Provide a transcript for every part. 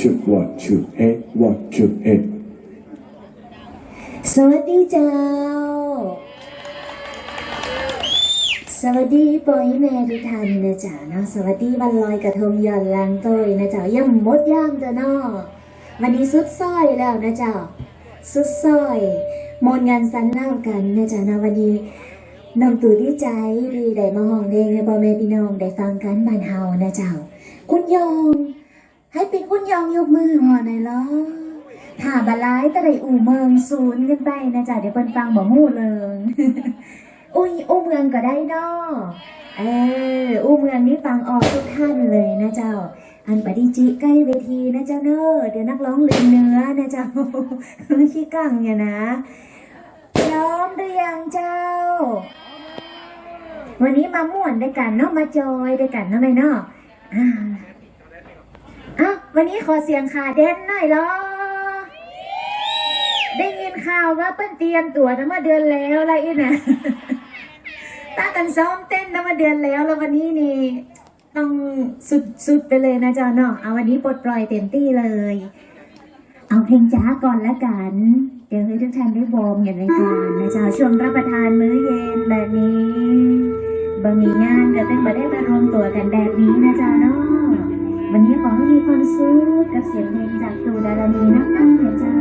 two one two eight one two eight สวัสดีเจ้า สวัสดีปอยแม่ทุกท่านนะจ๊ะเนาะสวัสดีวันลอยกระทงย้อนหลังโตยนะจ๊ะย่ำมดย่ำจ้ะเนาะวันนี้สุดซ้อยแล้วนะจ๊ะสุดซ้อยมนงานสันเล่ากันนะจ๊ะเนาะวันนี้น้องตู่ดีใจดีได้มาห้องเพลงให้พ่อแม่พี่น้องได้ฟังกันบ้านเฮานะเจ้า คุณยอง ให้เป็นคุณยองยกมือหอหน่อยเหรอถ้าบาลายตะไดอู่เมืองศูนย์กันไปนะจ๊ะเดี๋ยวเปิ้นฟังบ่ฮู้เลยอุ้ยอู้เมืองก็ได้นาะเอออู้เมืองนี้ฟังออกทุกท่านเลยนะเจ้า อันปฏิจิใกล้เวทีนะเจ้าเนอเดี๋ยวนักร้องลืมเนื้อนะเจ้าขี้กังเนี่ยนะพร้อมหรือยังเจ้า วันนี้มาม่วนด้วยกันเนาะมาจอยด้วยกันเนาะไหมเนาะ อ้าววันนี้ขอเสียงขาเด่นหน่อยเหรอ ได้ยินข่าวว่าเปิ้นเตรียมตัวทั้งมาเดือนแล้วอะไรอีกนะตั้งกันซ้อมเต้นทั้งมาเดือนแล้วแล้ววันนี้นี่ต้องสุดสุดไปเลยนะจอเนาะเอาวันนี้ปลดปล่อยเต็มที่เลย เอาเพลงจ้าก่อนละกัน เดี๋ยวให้ทุกท่านได้วอร์มกันรายการนะจ๊ะช่วงรับประทานมื้อเย็นแบบนี้บะมีงานก็เป็นประได้มารวมตัวกันแบบนี้นะจ๊ะเนาะ วันนี้ขอให้มีความสุขกับเสียงเพลงจากตูดารณีนะคะเจ้า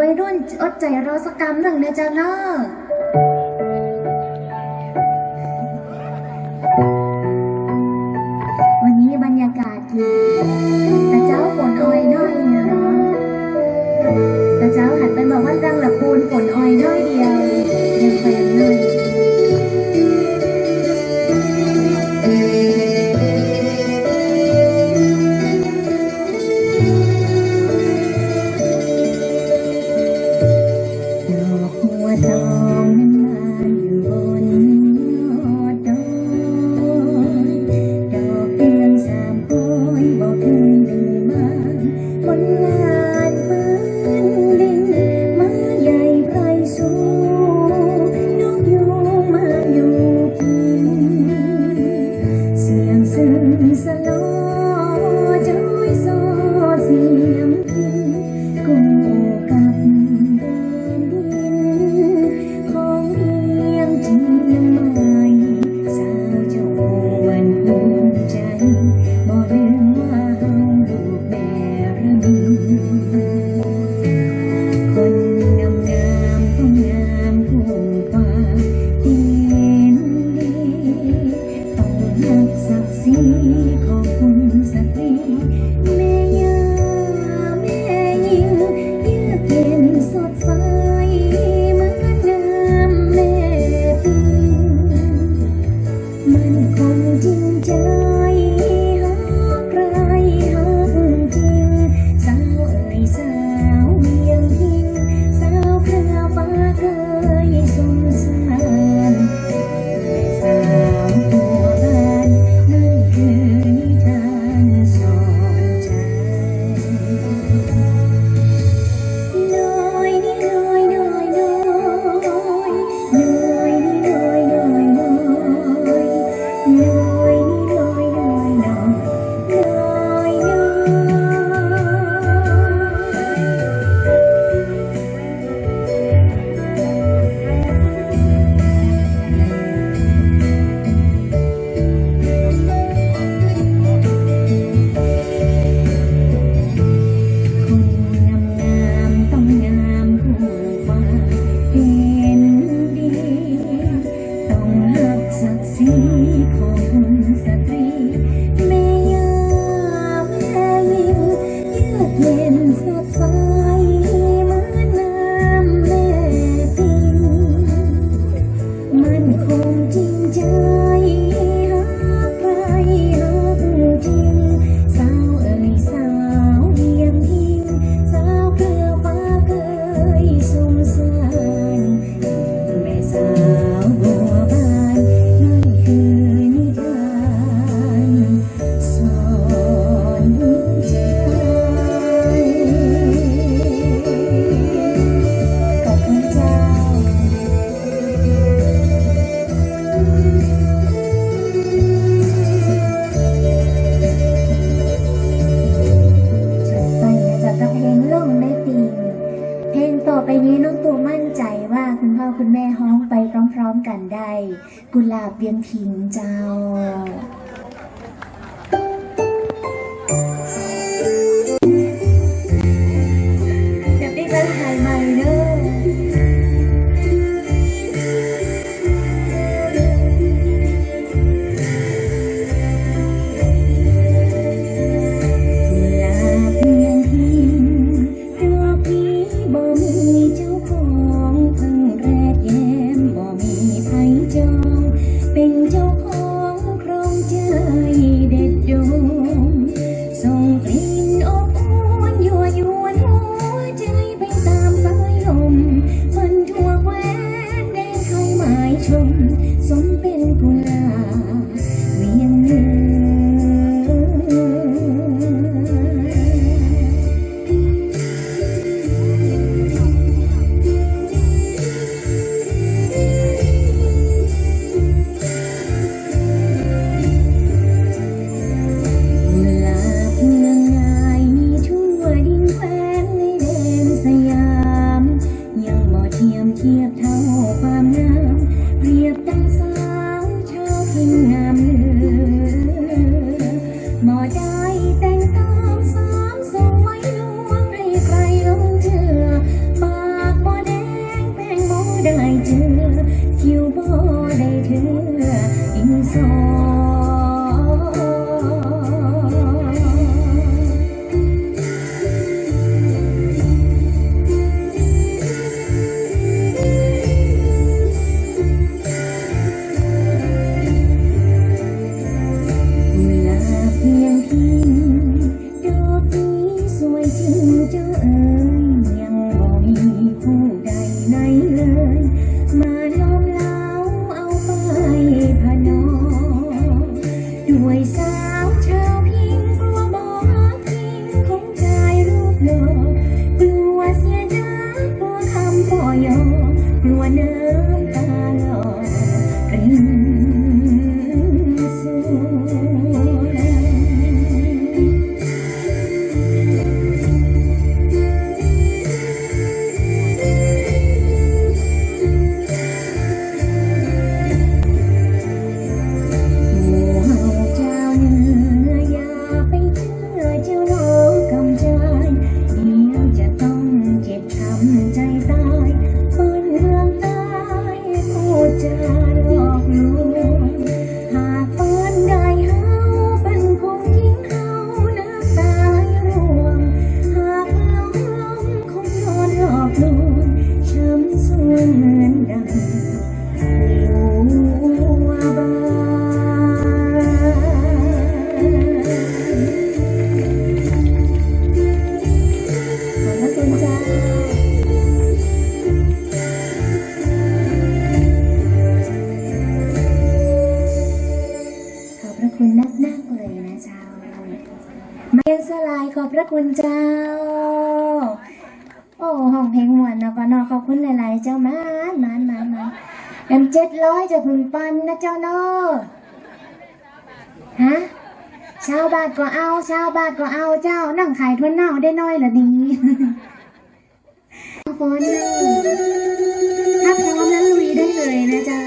วัยรุ่นอดใจรอสักกรรมหนึ่งนะจ๊ะเนาะ 我想 คุณพ่อคุณแม่ห้องไปพร้อม ๆ กันได้ กุหลาบเบียงทิงเจ้า of you. เงินเจ็ดร้อยจะพึงปันนะเจ้าเนอฮะชาวบ้านก็เอาชาวบ้านก็เอาเจ้านั่งขายทวนวเน่าได้น้อยระดีฝนถ้าพร้อมนั้นลุยได้เลยนะเจ้า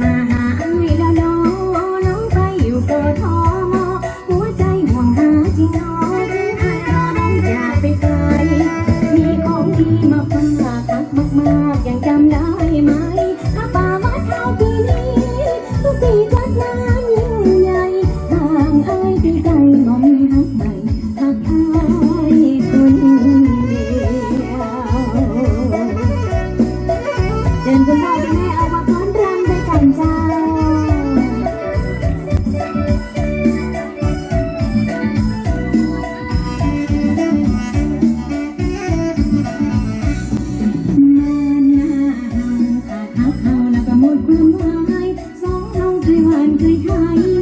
พิ แล้วก็หมดค